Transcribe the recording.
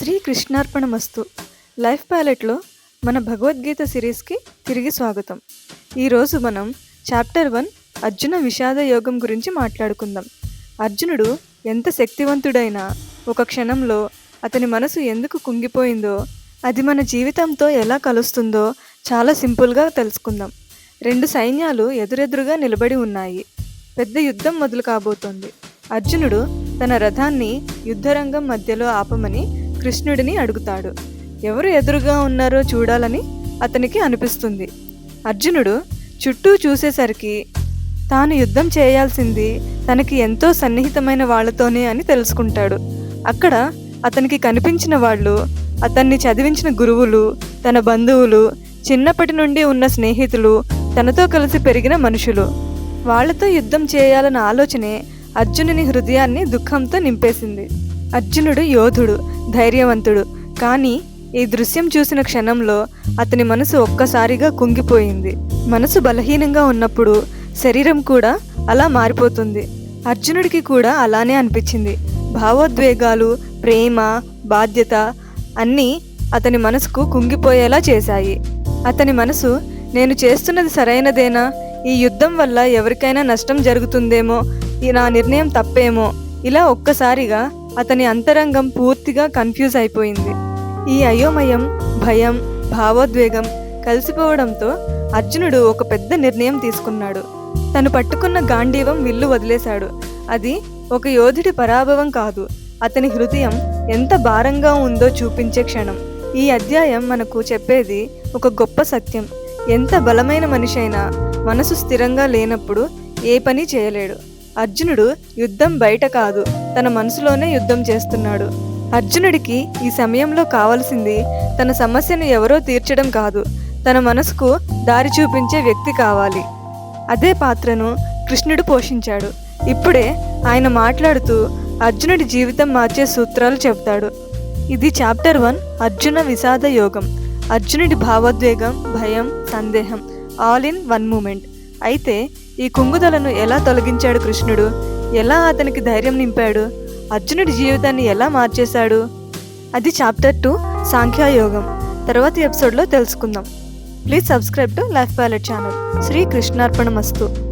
Shri కృష్ణార్పణమస్తు life ప్యాలెట్లో మన భగవద్గీత సిరీస్కి తిరిగి స్వాగతం. ఈరోజు మనం చాప్టర్ వన్ అర్జున విషాద యోగం గురించి మాట్లాడుకుందాం. అర్జునుడు ఎంత శక్తివంతుడైనా ఒక క్షణంలో అతని మనసు ఎందుకు కుంగిపోయిందో అది మన జీవితంతో ఎలా కలుస్తుందో చాలా సింపుల్గా తెలుసుకుందాం. రెండు సైన్యాలు ఎదురెదురుగా నిలబడి ఉన్నాయి. పెద్ద యుద్ధం మొదలు కాబోతోంది. అర్జునుడు తన రథాన్ని యుద్ధరంగం మధ్యలో ఆపమని కృష్ణుడిని అడుగుతాడు. ఎవరు ఎదురుగా ఉన్నారో చూడాలని అతనికి అనిపిస్తుంది. అర్జునుడు చుట్టూ చూసేసరికి తాను యుద్ధం చేయాల్సింది తనకి ఎంతో సన్నిహితమైన వాళ్ళతోనే అని తెలుసుకుంటాడు. అక్కడ అతనికి కనిపించిన వాళ్ళు అతన్ని చదివించిన గురువులు తన బంధువులు చిన్నప్పటి నుండి ఉన్న స్నేహితులు తనతో కలిసి పెరిగిన మనుషులు. వాళ్ళతో యుద్ధం చేయాలన్న ఆలోచనే అర్జునుని హృదయాన్ని దుఃఖంతో నింపేసింది. అర్జునుడు యోధుడు ధైర్యవంతుడు. కానీ ఈ దృశ్యం చూసిన క్షణంలో అతని మనసు ఒక్కసారిగా కుంగిపోయింది. మనసు బలహీనంగా ఉన్నప్పుడు శరీరం కూడా అలా మారిపోతుంది. అర్జునుడికి కూడా అలానే అనిపించింది. భావోద్వేగాలు ప్రేమ బాధ్యత అన్నీ అతని మనసుకు కుంగిపోయేలా చేశాయి. అతని మనసు నేను చేస్తున్నది సరైనదేనా? ఈ యుద్ధం వల్ల ఎవరికైనా నష్టం జరుగుతుందేమో? ఈ నా నిర్ణయం తప్పేమో? ఇలా ఒక్కసారిగా అతని అంతరంగం పూర్తిగా కన్ఫ్యూజ్ అయిపోయింది. ఈ అయోమయం భయం భావోద్వేగం కలిసిపోవడంతో అర్జునుడు ఒక పెద్ద నిర్ణయం తీసుకున్నాడు. తను పట్టుకున్న గాంధీవం విల్లు వదిలేశాడు. అది ఒక యోధుడి పరాభవం కాదు. అతని హృదయం ఎంత భారంగా ఉందో చూపించే క్షణం. ఈ అధ్యాయం మనకు చెప్పేది ఒక గొప్ప సత్యం. ఎంత బలమైన మనిషైనా మనసు స్థిరంగా లేనప్పుడు ఏ పని చేయలేడు. అర్జునుడు యుద్ధం బయట కాదు తన మనసులోనే యుద్ధం చేస్తున్నాడు. అర్జునుడికి ఈ సమయంలో కావలసింది తన సమస్యను ఎవరో తీర్చడం కాదు తన మనసుకు దారి చూపించే వ్యక్తి కావాలి. అదే పాత్రను కృష్ణుడు పోషించాడు. ఇప్పుడే ఆయన మాట్లాడుతూ అర్జునుడి జీవితం మార్చే సూత్రాలు చెబుతాడు. ఇది చాప్టర్ వన్ అర్జున విషాద యోగం. అర్జునుడి భావోద్వేగం భయం సందేహం ఆల్ ఇన్ వన్ మూమెంట్. అయితే ఈ కుంగుదలను ఎలా తొలగించాడు కృష్ణుడు? ఎలా అతనికి ధైర్యం నింపాడు? అర్జునుడి జీవితాన్ని ఎలా మార్చేశాడు? అది చాప్టర్ టూ సాంఖ్యాయోగం. తర్వాతి ఎపిసోడ్లో తెలుసుకుందాం. Please subscribe to life palette channel. Shri కృష్ణార్పణ మస్తు